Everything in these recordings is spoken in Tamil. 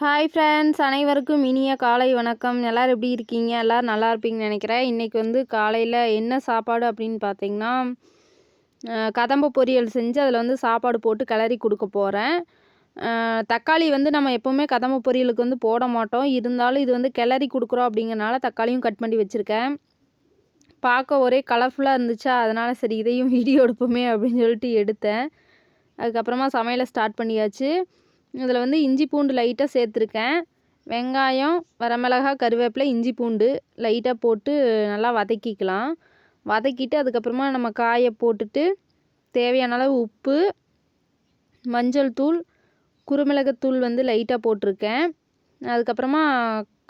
ஹாய் ஃப்ரெண்ட்ஸ் அனைவருக்கும் இனிய காலை வணக்கம். எல்லோரும் எப்படி இருக்கீங்க? எல்லோரும் நல்லா இருப்பீங்கன்னு நினைக்கிறேன். இன்றைக்கி வந்து காலையில் என்ன சாப்பாடு அப்படின்னு பார்த்தீங்கன்னா கதம்ப பொரியல் செஞ்சு அதில் வந்து சாப்பாடு போட்டு கிளறி கொடுக்க போகிறேன் தக்காளி வந்து நம்ம எப்போவுமே கதம்ப பொரியலுக்கு வந்து போட மாட்டோம். இருந்தாலும் இது வந்து கிளறி கொடுக்குறோம் அப்படிங்கிறனால தக்காளியும் கட் பண்ணி வச்சுருக்கேன். பார்க்க ஒரே கலர்ஃபுல்லாக இருந்துச்சா? அதனால் சரி இதையும் வீடியோ எடுப்போமே அப்படின்னு சொல்லிட்டு எடுத்தேன். அதுக்கப்புறமா சமையலை ஸ்டார்ட் பண்ணியாச்சு. இதில் வந்து இஞ்சி பூண்டு லைட்டாக சேர்த்துருக்கேன். வெங்காயம் வரமிளகா கருவேப்பிலை இஞ்சி பூண்டு லைட்டாக போட்டு நல்லா வதக்கிக்கலாம். வதக்கிட்டு அதுக்கப்புறமா நம்ம காயை போட்டுட்டு தேவையான அளவு உப்பு மஞ்சள் தூள் குருமிளகுத்தூள் வந்து லைட்டாக போட்டிருக்கேன். அதுக்கப்புறமா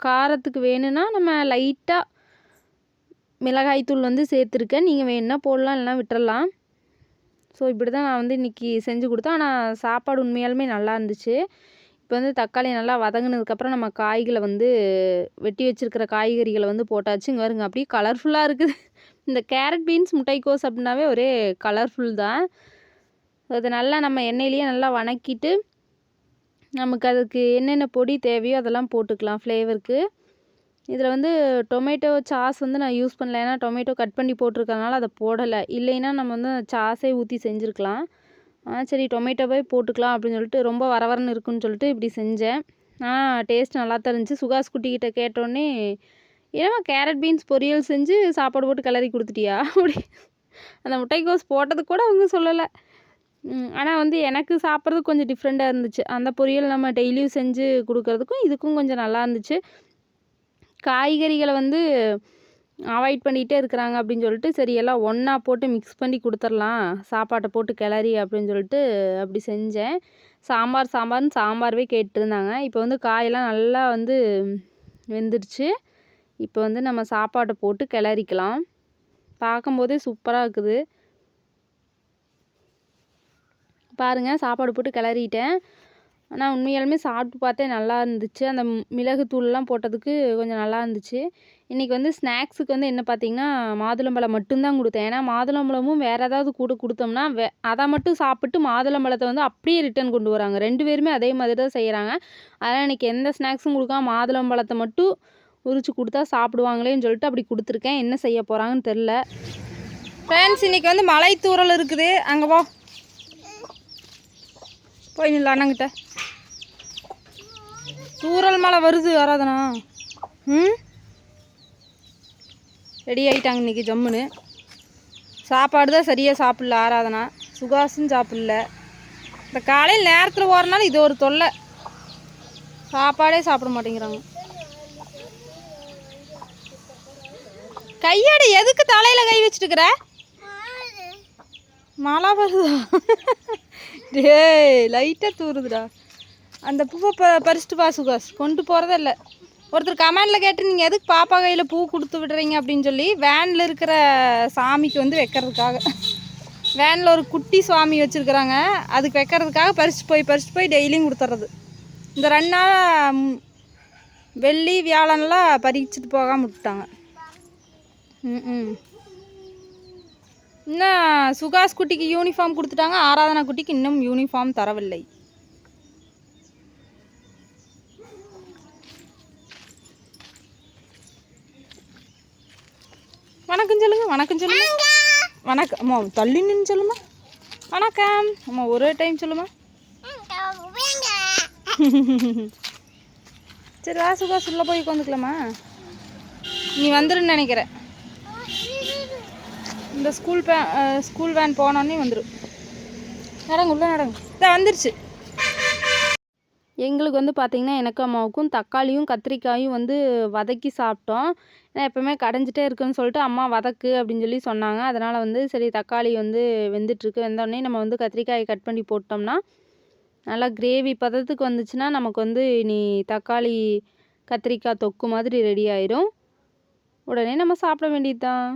காரத்துக்கு வேணும்னா நம்ம லைட்டாக மிளகாய் தூள் வந்து சேர்த்துருக்கேன். நீங்கள் வேணுன்னா போடலாம் இல்லைனா விட்டுறலாம். ஸோ இப்படி தான் நான் வந்து இன்றைக்கி செஞ்சு கொடுத்தேன். ஆனால் சாப்பாடு உண்மையாலுமே நல்லா இருந்துச்சு. இப்போ வந்து தக்காளி நல்லா வதங்கினதுக்கப்புறம் நம்ம காய்களை வந்து வெட்டி வச்சுருக்கிற காய்கறிகளை வந்து போட்டாச்சு. இங்கே வருங்க அப்படியே கலர்ஃபுல்லாக இருக்குது. இந்த கேரட் பீன்ஸ் முட்டைக்கோஸ் அப்படின்னாவே ஒரே கலர்ஃபுல் தான். அது நல்லா நம்ம எண்ணெயிலேயே நல்லா வணக்கிட்டு நமக்கு அதுக்கு என்னென்ன பொடி தேவையோ அதெல்லாம் போட்டுக்கலாம் ஃப்ளேவருக்கு இதில் வந்து டொமேட்டோ சாஸ் வந்து நான் யூஸ் பண்ணல. ஏன்னா டொமேட்டோ கட் பண்ணி போட்டிருக்கறனால அதை போடலை. இல்லைன்னா நம்ம வந்து சாஸே ஊற்றி செஞ்சுருக்கலாம். சரி டொமேட்டோவே போட்டுக்கலாம் அப்படின்னு சொல்லிட்டு ரொம்ப வரவரன்னு இருக்குன்னு சொல்லிட்டு இப்படி செஞ்சேன். ஆனால் டேஸ்ட் நல்லா தான் இருந்துச்சு. சுகாஸ் குட்டிக்கிட்ட கேட்டோடனே ஏன்னா கேரட் பீன்ஸ் பொரியல் செஞ்சு சாப்பாடு போட்டு கிளறி கொடுத்துட்டியா? அப்படி. அந்த முட்டைக்கோஸ் போட்டது கூட அவங்க சொல்லலை. ஆனால் வந்து எனக்கு சாப்பிட்றது கொஞ்சம் டிஃப்ரெண்ட்டாக இருந்துச்சு. அந்த பொரியல் நம்ம டெய்லியும் செஞ்சு கொடுக்குறதுக்கும் இதுக்கும் கொஞ்சம் நல்லா இருந்துச்சு. காய்கறிகளை வந்து அவாய்ட் பண்ணிகிட்டே இருக்கிறாங்க அப்படின்னு சொல்லிட்டு சரி எல்லாம் ஒன்றா போட்டு மிக்ஸ் பண்ணி கொடுத்துர்லாம் சாப்பாட்டை போட்டு கிளறி அப்படின்னு சொல்லிட்டு அப்படி செஞ்சேன். சாம்பார் சாம்பார்னு சாம்பார்வே கேட்டுருந்தாங்க. இப்போ வந்து காயெல்லாம் நல்லா வந்து வெந்துடுச்சு இப்போ வந்து நம்ம சாப்பாட்டை போட்டு கிளறிக்கலாம். பார்க்கும்போதே சூப்பராக இருக்குது. பாருங்கள் சாப்பாடு போட்டு கிளறிட்டேன். ஆனால் உண்மையாலுமே சாப்பிட்டு பார்த்தேன் நல்லா இருந்துச்சு. அந்த மிளகுத்தூள்லாம் போட்டதுக்கு கொஞ்சம் நல்லா இருந்துச்சு. இன்றைக்கி வந்து ஸ்நாக்ஸுக்கு வந்து என்ன பார்த்தீங்கன்னா மாதுளம்பழம் மட்டும்தான் கொடுத்தேன். ஏன்னா மாதுளம்பழமும் வேறு ஏதாவது கூட கொடுத்தோம்னா வே அதை மட்டும் சாப்பிட்டு மாதுளம்பழத்தை வந்து அப்படியே ரிட்டன் கொண்டு வராங்க. ரெண்டு பேருமே அதே மாதிரி தான் செய்கிறாங்க அதனால் இன்றைக்கி எந்த ஸ்நாக்ஸும் கொடுக்காம மாதுளம்பழத்தை மட்டும் உரிச்சு கொடுத்தா சாப்பிடுவாங்களேன்னு சொல்லிட்டு அப்படி கொடுத்துருக்கேன். என்ன செய்ய போகிறாங்கன்னு தெரில ஃப்ரெண்ட்ஸ் இன்றைக்கி வந்து மலை தூரல் இருக்குது. அங்கே போ. போய் நில்ல தூரல் மழை வருது ஆராதனா? ம்? ரெடி ஆகிட்டாங்க இன்றைக்கி ஜம்முன்னு. சாப்பாடு தான் சரியாக சாப்பிடல ஆராதனா. சுகாசும் சாப்பிடல. இந்த காலையில் நேரத்தில் போகிறனால இது ஒரு தொல்லை. சாப்பாடே சாப்பிட மாட்டேங்கிறாங்க. கையாடு எதுக்கு தலையில் கை வச்சுட்டுக்கிற? மழை வருதா? டேய் லைட்டாக தூருதுடா. அந்த பூவை ப பறிச்சுட்டு வா சுகாஸ் கொண்டு போகிறதே இல்லை. ஒருத்தர் கமெண்டில் கேட்டு நீங்கள் எதுக்கு பாப்பா கையில் பூ கொடுத்து விடுறீங்க? அப்படின்னு சொல்லி வேனில் இருக்கிற சாமிக்கு வந்து வைக்கிறதுக்காக. வேனில் ஒரு குட்டி சுவாமி வச்சுருக்குறாங்க. அதுக்கு வைக்கிறதுக்காக பறிச்சுட்டு போய் பறிச்சுட்டு போய் டெய்லியும் கொடுத்துட்றது இந்த ரெண்டு நாள் வெள்ளி வியாழன்லாம் பறிச்சுட்டு போகாமல் விட்டுட்டாங்க. ம் ம். இன்னும் சுகாஸ் குட்டிக்கு யூனிஃபார்ம் கொடுத்துட்டாங்க. ஆராதனா குட்டிக்கு இன்னும் யூனிஃபார்ம் தரவில்லை. வணக்கம் சொல்லுங்க வணக்கம் சொல்லுங்க. வணக்கம். அம்மா தள்ளி நின்று சொல்லுமா? வணக்கம். அம்மா ஒரு டைம் சொல்லுமா? சரி வா சுகாஸ் உள்ள போய் உட்காந்துக்கலாமா நீ வந்துருன்னு நினைக்கிறேன். இந்த ஸ்கூல் பே ஸ்கூல் வேன் போனோடனே வந்துடும் நடங்க உள்ளே நடங்க. இதான் வந்துருச்சு. எங்களுக்கு வந்து பார்த்திங்கன்னா எனக்கு அம்மாவுக்கும் தக்காளியும் கத்திரிக்காயும் வந்து வதக்கி சாப்பிட்டோம். ஏன்னா எப்போவுமே கடைஞ்சிட்டே இருக்குன்னு சொல்லிட்டு அம்மா வதக்கு அப்படின்னு சொல்லி சொன்னாங்க. அதனால் வந்து சரி தக்காளி வந்து வெந்துட்டுருக்கு. வெந்தோடனே நம்ம வந்து கத்திரிக்காயை கட் பண்ணி போட்டோம்னா நல்லா கிரேவி பதத்துக்கு வந்துச்சுன்னா நமக்கு வந்து இனி தக்காளி கத்திரிக்காய் தொக்கு மாதிரி ரெடி ஆயிரும். உடனே நம்ம சாப்பிட வேண்டியது தான்